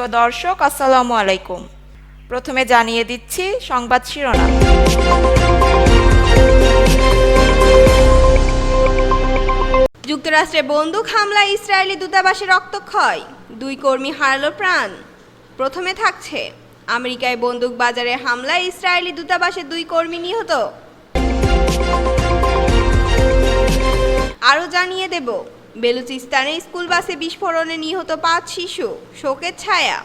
সুপ্রিয় দর্শক, আসসালামু আলাইকুম। প্রথমে জানিয়ে দিচ্ছি সংবাদ শিরোনাম। যুক্তরাষ্ট্রে বন্দুক হামলায় ইসরায়েলি দূতাবাসে রক্তক্ষয়। দুই কর্মী হারালো প্রাণ। প্রথমে থাকছে, আমেরিকায় বন্দুক বাজারে হামলায় ইসরায়েলি দূতাবাসে দুই কর্মী নিহত। আরও জানিয়ে দেব বেলুচিস্তানে স্কুল বাসে বিস্ফোরণে নিহত পাঁচ শিশু। শোকের ছায়া।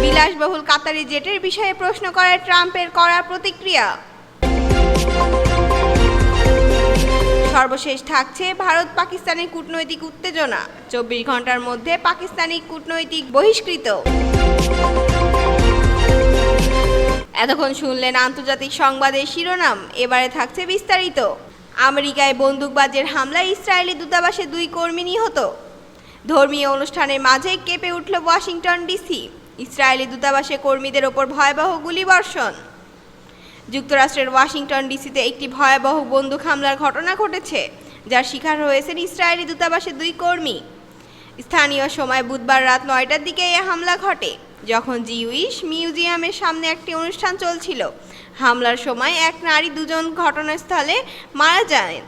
বিলাসবহুল কাতারি জেটের বিষয়ে প্রশ্ন করে ট্রাম্পের কড়া প্রতিক্রিয়া। সর্বশেষ থাকছে ভারত পাকিস্তানের কূটনৈতিক উত্তেজনা। চব্বিশ ঘণ্টার মধ্যে পাকিস্তানি কূটনৈতিক বহিষ্কৃত। এতক্ষণ শুনলেন আন্তর্জাতিক সংবাদের শিরোনাম। এবারে থাকছে বিস্তারিত। আমেরিকায় বন্দুকবাজের হামলায় ইসরায়েলি দূতাবাসে দুই কর্মী নিহত। ধর্মীয় অনুষ্ঠানের মাঝে কেঁপে উঠল ওয়াশিংটন ডিসি। ইসরায়েলি দূতাবাসে কর্মীদের ওপর ভয়াবহ গুলিবর্ষণ। যুক্তরাষ্ট্রের ওয়াশিংটন ডিসিতে একটি ভয়াবহ বন্দুক হামলার ঘটনা ঘটেছে, যার শিকার হয়েছেন ইসরায়েলি দূতাবাসের দুই কর্মী। স্থানীয় সময় বুধবার রাত নয়টার দিকে এই হামলা ঘটে। যখন জিউইশ মিউজিয়ামের সামনে একটি অনুষ্ঠান চলছিল, হামলার সময় এক নারী দুজন ঘটনাস্থলে মারা যায়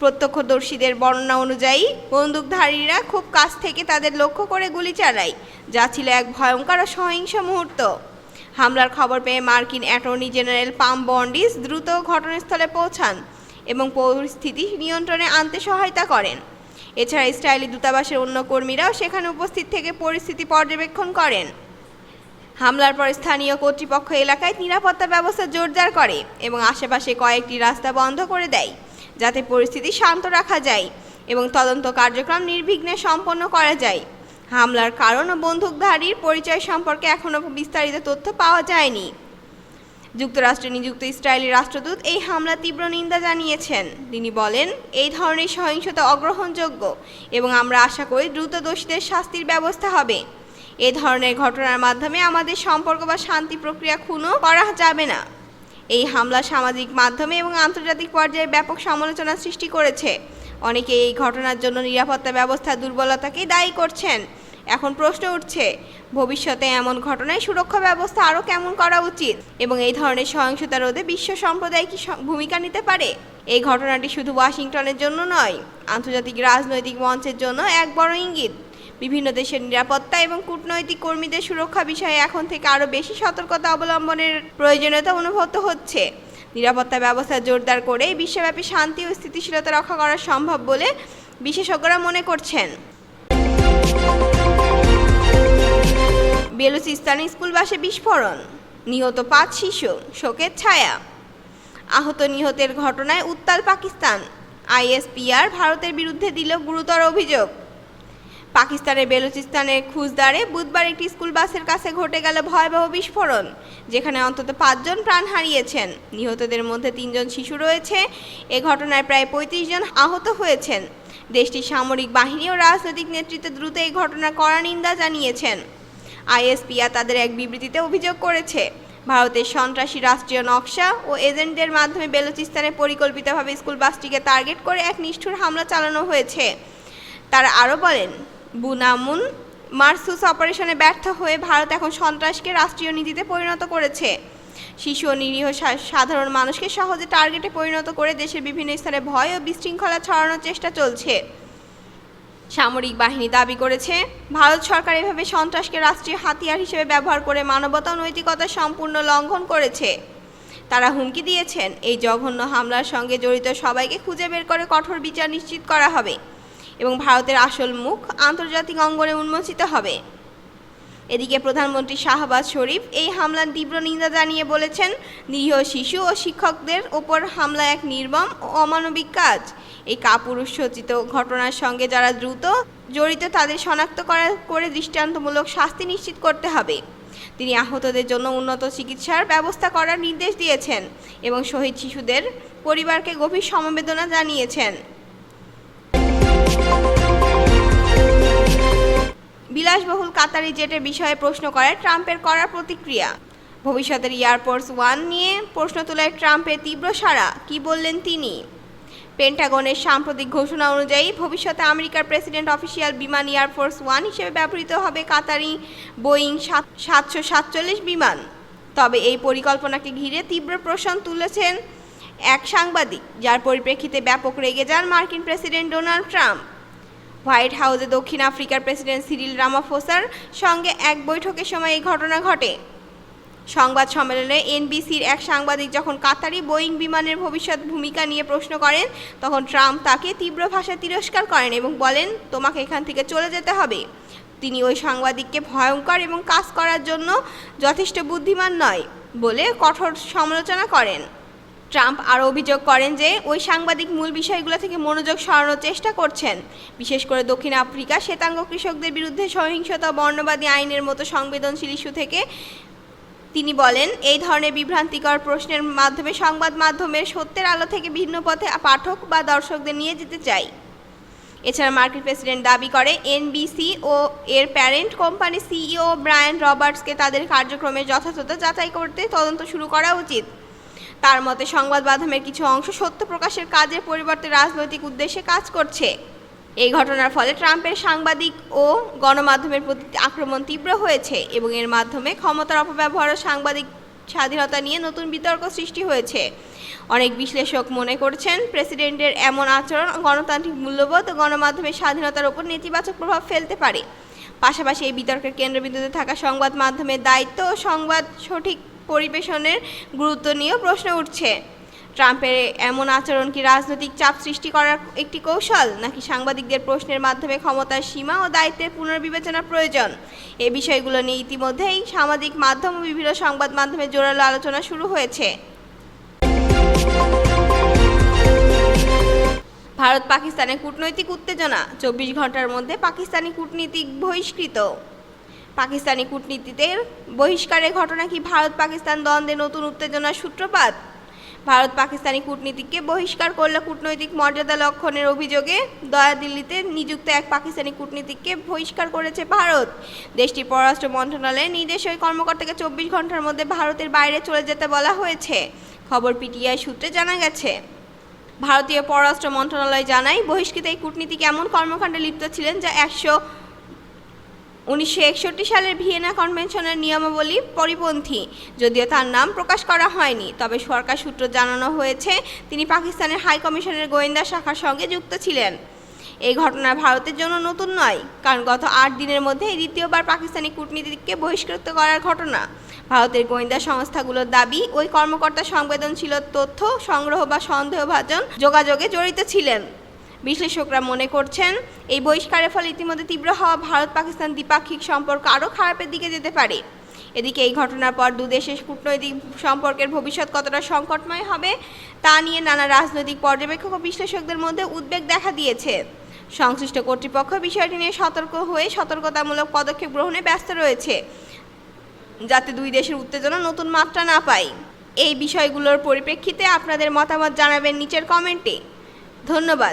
প্রত্যক্ষদর্শীদের বর্ণনা অনুযায়ী, বন্দুকধারীরা খুব কাছ থেকে তাদের লক্ষ্য করে গুলি চালায়, যা ছিল এক ভয়ঙ্কর ও সহিংস মুহূর্ত। হামলার খবর পেয়ে মার্কিন অ্যাটর্নি জেনারেল পাম বন্ডিস দ্রুত ঘটনাস্থলে পৌঁছান এবং পরিস্থিতি নিয়ন্ত্রণে আনতে সহায়তা করেন। এছাড়া ইসরায়েলি দূতাবাসের অন্য কর্মীরাও সেখানে উপস্থিত থেকে পরিস্থিতি পর্যবেক্ষণ করেন। হামলার পর স্থানীয় কর্তৃপক্ষ এলাকায় নিরাপত্তা ব্যবস্থা জোরদার করে এবং আশেপাশে কয়েকটি রাস্তা বন্ধ করে দেয়, যাতে পরিস্থিতি শান্ত রাখা যায় এবং তদন্ত কার্যক্রম নির্বিঘ্নে সম্পন্ন করা যায়। হামলার কারণ ও বন্দুকধারীর পরিচয় সম্পর্কে এখনও বিস্তারিত তথ্য পাওয়া যায়নি। যুক্তরাষ্ট্রে নিযুক্ত ইসরায়েলি রাষ্ট্রদূত এই হামলা তীব্র নিন্দা জানিয়েছেন। তিনি বলেন, এই ধরনের সহিংসতা অগ্রহণযোগ্য এবং আমরা আশা করি দ্রুত দোষীদের শাস্তির ব্যবস্থা হবে। এ ধরনের ঘটনার মাধ্যমে আমাদের সম্পর্ক বা শান্তি প্রক্রিয়া ক্ষুণ্ণ করা যাবে না। এই হামলা সামাজিক মাধ্যমে এবং আন্তর্জাতিক পর্যায়ে ব্যাপক সমালোচনা সৃষ্টি করেছে। অনেকে এই ঘটনার জন্য নিরাপত্তা ব্যবস্থার দুর্বলতাকে দায়ী করছেন। এখন প্রশ্ন উঠছে, ভবিষ্যতে এমন ঘটনায় সুরক্ষা ব্যবস্থা আরও কেমন করা উচিত? এবং এই ধরনের সহিংসতা রোধে বিশ্ব সম্প্রদায় কি ভূমিকা নিতে পারে? এই ঘটনাটি শুধু ওয়াশিংটনের জন্য নয়, আন্তর্জাতিক রাজনৈতিক মঞ্চের জন্য এক বড় ইঙ্গিত। বিভিন্ন দেশের নিরাপত্তা এবং কূটনৈতিক কর্মীদের সুরক্ষা বিষয়ে এখন থেকে আরও বেশি সতর্কতা অবলম্বনের প্রয়োজনীয়তা অনুভূত হচ্ছে। নিরাপত্তা ব্যবস্থা জোরদার করে বিশ্বব্যাপী শান্তি ও স্থিতিশীলতা রক্ষা করা সম্ভব বলে বিশেষজ্ঞরা মনে করছেন। বেলুচিস্তানে স্কুল বাসে বিস্ফোরণ, নিহত পাঁচ শিশু, শোকের ছায়া। আহত নিহতের ঘটনায় উত্তাল পাকিস্তান, আইএসপিআর ভারতের বিরুদ্ধে দিল গুরুতর অভিযোগ। পাকিস্তানের বেলুচিস্তানের খুজদারে বুধবার একটি স্কুল বাসের কাছে ঘটে গেল ভয়াবহ বিস্ফোরণ, যেখানে অন্তত পাঁচজন প্রাণ হারিয়েছেন। নিহতদের মধ্যে তিনজন শিশু রয়েছে। এ ঘটনায় প্রায় পঁয়ত্রিশ জন আহত হয়েছেন। দেশটির সামরিক বাহিনী ও রাজনৈতিক নেতৃত্বে দ্রুত এই ঘটনার কড়া নিন্দা জানিয়েছেন। আইএসপিয়া তাদের এক বিবৃতিতে অভিযোগ করেছে, ভারতের সন্ত্রাসী রাষ্ট্রীয় নকশা ও এজেন্টদের মাধ্যমে বেলুচিস্তানে পরিকল্পিতভাবে স্কুল বাসটিকে টার্গেট করে এক নিষ্ঠুর হামলা চালানো হয়েছে। তারা আরও বলেন বুনামুন, মারসুস অপারেশনে ব্যর্থ হয়ে ভারত এখন সন্ত্রাসকে রাষ্ট্রীয় নীতিতে পরিণত করেছে। শিশু ও নিরীহ সাধারণ মানুষকে সহজে টার্গেটে পরিণত করে দেশের বিভিন্ন স্থানে ভয় ও বিশৃঙ্খলা ছড়ানোর চেষ্টা চলছে। সামরিক বাহিনী দাবি করেছে, ভারত সরকার এভাবে সন্ত্রাসকে রাষ্ট্রীয় হাতিয়ার হিসেবে ব্যবহার করে মানবতা ও নৈতিকতার সম্পূর্ণ লঙ্ঘন করেছে। তারা হুমকি দিয়েছেন, এই জঘন্য হামলার সঙ্গে জড়িত সবাইকে খুঁজে বের করে কঠোর বিচার নিশ্চিত করা হবে। এবং ভারতের আসল মুখ আন্তর্জাতিক অঙ্গনে উন্মোচিত হবে। এদিকে প্রধানমন্ত্রী শাহবাজ শরীফ এই হামলার তীব্র নিন্দা জানিয়ে বলেছেন, নিরীহ শিশু ও শিক্ষকদের ওপর হামলা এক নির্মম ও অমানবিক কাজ। এই কাপুরুষ কাপুরুষোচিত ঘটনার সঙ্গে যারা দ্রুত জড়িত তাদের শনাক্ত করা করে দৃষ্টান্তমূলক শাস্তি নিশ্চিত করতে হবে। তিনি আহতদের জন্য উন্নত চিকিৎসার ব্যবস্থা করার নির্দেশ দিয়েছেন এবং শহীদ শিশুদের পরিবারকে গভীর সমবেদনা জানিয়েছেন। বিলাসবহুল কাতারি জেটের বিষয়ে প্রশ্ন করে ট্রাম্পের কড়া প্রতিক্রিয়া। ভবিষ্যতের এয়ারফোর্স ওয়ান নিয়ে প্রশ্ন তোলায় ট্রাম্পের তীব্র সাড়া, কি বললেন তিনি? পেন্টাগনের সাম্প্রতিক ঘোষণা অনুযায়ী ভবিষ্যতে আমেরিকার প্রেসিডেন্ট অফিসিয়াল বিমান এয়ারফোর্স ওয়ান হিসেবে ব্যবহৃত হবে কাতারি বোয়িং সাত সাতশো সাতচল্লিশ বিমান। তবে এই পরিকল্পনাকে ঘিরে তীব্র প্রশ্ন তুলেছেন এক সাংবাদিক, যার পরিপ্রেক্ষিতে ব্যাপক রেগে যান মার্কিন প্রেসিডেন্ট ডোনাল্ড ট্রাম্প। হোয়াইট হাউসে দক্ষিণ আফ্রিকার প্রেসিডেন্ট সিরিল রামাফোসার সঙ্গে এক বৈঠকের সময় এই ঘটনা ঘটে। সংবাদ সম্মেলনে এনবিসির এক সাংবাদিক যখন কাতারি বোয়িং বিমানের ভবিষ্যৎ ভূমিকা নিয়ে প্রশ্ন করেন, তখন ট্রাম্প তাকে তীব্র ভাষায় তিরস্কার করেন এবং বলেন, তোমাকে এখান থেকে চলে যেতে হবে। তিনি ওই সাংবাদিককে ভয়ঙ্কর এবং কাজ করার জন্য যথেষ্ট বুদ্ধিমান নয় বলে কঠোর সমালোচনা করেন। ট্রাম্প আরও অভিযোগ করেন যে ওই সাংবাদিক মূল বিষয়গুলো থেকে মনোযোগ সরানোর চেষ্টা করছেন। বিশেষ করে দক্ষিণ আফ্রিকা শ্বেতাঙ্গ কৃষকদের বিরুদ্ধে সহিংসতা, বর্ণবাদী আইনের মতো সংবেদনশীল ইস্যু থেকে তিনি বলেন, এই ধরনের বিভ্রান্তিকর প্রশ্নের মাধ্যমে সংবাদ মাধ্যমের সত্যের আলো থেকে ভিন্ন পথে পাঠক বা দর্শকদের নিয়ে যেতে চাই। এছাড়া মার্কিন প্রেসিডেন্ট দাবি করে, এনবিসি ও এর প্যারেন্ট কোম্পানি সিইও ব্রায়ান রবার্টসকে তাদের কার্যক্রমে যথাযথ যাচাই করতে তদন্ত শুরু করা উচিত। তার মতে সংবাদ মাধ্যমের কিছু অংশ সত্য প্রকাশের কাজের পরিবর্তে রাজনৈতিক উদ্দেশ্যে কাজ করছে। এই ঘটনার ফলে ট্রাম্পের সাংবাদিক ও গণমাধ্যমের প্রতি আক্রমণ তীব্র হয়েছে এবং এর মাধ্যমে ক্ষমতার অপব্যবহার ও সাংবাদিক স্বাধীনতা নিয়ে নতুন বিতর্ক সৃষ্টি হয়েছে। অনেক বিশ্লেষক মনে করছেন, প্রেসিডেন্টের এমন আচরণ গণতান্ত্রিক মূল্যবোধ ও গণমাধ্যমের স্বাধীনতার উপর নেতিবাচক প্রভাব ফেলতে পারে। পাশাপাশি এই বিতর্কের কেন্দ্রবিন্দুতে থাকা সংবাদ মাধ্যমের দায়িত্ব ও সংবাদ সঠিক পরিবেশনের গুরুত্ব নিয়েও প্রশ্ন উঠছে। ট্রাম্পের এমন আচরণ কি রাজনৈতিক চাপ সৃষ্টি করার একটি কৌশল, নাকি সাংবাদিকদের প্রশ্নের মাধ্যমে ক্ষমতার সীমা ও দায়িত্বের পুনর্বিবেচনা প্রয়োজন? এ বিষয়গুলো নিয়ে ইতিমধ্যেই সামাজিক মাধ্যম ও বিভিন্ন সংবাদ মাধ্যমে জোরালো আলোচনা শুরু হয়েছে। ভারত পাকিস্তানের কূটনৈতিক উত্তেজনা, চব্বিশ ঘণ্টার মধ্যে পাকিস্তানি কূটনীতিক বহিষ্কৃত। পাকিস্তানি কূটনীতিদের বহিষ্কারের ঘটনা কি ভারত পাকিস্তান দ্বন্দ্বে নতুন উত্তেজনার সূত্রপাত? ভারত পাকিস্তানি কূটনীতিককে বহিষ্কার করলে কূটনৈতিক মর্যাদা লঙ্ঘনের অভিযোগে নয়াদিল্লিতে নিযুক্ত এক পাকিস্তানি কূটনীতিককে বহিষ্কার করেছে ভারত। দেশটির পররাষ্ট্র মন্ত্রণালয়ের নির্দেশে ওই কর্মকর্তাকে চব্বিশ ঘণ্টার মধ্যে ভারতের বাইরে চলে যেতে বলা হয়েছে। খবর পিটিআই সূত্রে জানা গেছে, ভারতীয় পররাষ্ট্র মন্ত্রণালয় জানায় বহিষ্কৃত এই কূটনীতিক এমন কর্মকাণ্ডে লিপ্ত ছিলেন যা একশো উনিশশো একষট্টি সালের ভিয়েনা কনভেনশনের নিয়মাবলী পরিপন্থী। যদিও তার নাম প্রকাশ করা হয়নি, তবে সরকার সূত্র জানানো হয়েছে, তিনি পাকিস্তানের হাই কমিশনের গোয়েন্দা শাখার সঙ্গে যুক্ত ছিলেন। এই ঘটনা ভারতের জন্য নতুন নয়, কারণ গত আট দিনের মধ্যে দ্বিতীয়বার পাকিস্তানি কূটনীতিককে বহিষ্কৃত করার ঘটনা। ভারতের গোয়েন্দা সংস্থাগুলোর দাবি, ওই কর্মকর্তা সংবেদনশীল তথ্য সংগ্রহ বা সন্দেহভাজন যোগাযোগে জড়িত ছিলেন। বিশ্লেষকরা মনে করছেন, এই বহিষ্কারের ফলে ইতিমধ্যে তীব্র হওয়া ভারত পাকিস্তান দ্বিপাক্ষিক সম্পর্ক আরও খারাপের দিকে যেতে পারে। এদিকে এই ঘটনার পর দুদেশের কূটনৈতিক সম্পর্কের ভবিষ্যৎ কতটা সংকটময় হবে, তা নিয়ে নানা রাজনৈতিক পর্যবেক্ষক ও বিশ্লেষকদের মধ্যে উদ্বেগ দেখা দিয়েছে। সংশ্লিষ্ট কর্তৃপক্ষ বিষয়টি নিয়ে সতর্ক হয়ে সতর্কতামূলক পদক্ষেপ গ্রহণে ব্যস্ত রয়েছে, যাতে দুই দেশের উত্তেজনা নতুন মাত্রা না পায়। এই বিষয়গুলোর পরিপ্রেক্ষিতে আপনাদের মতামত জানাবেন নিচের কমেন্টে। ধন্যবাদ।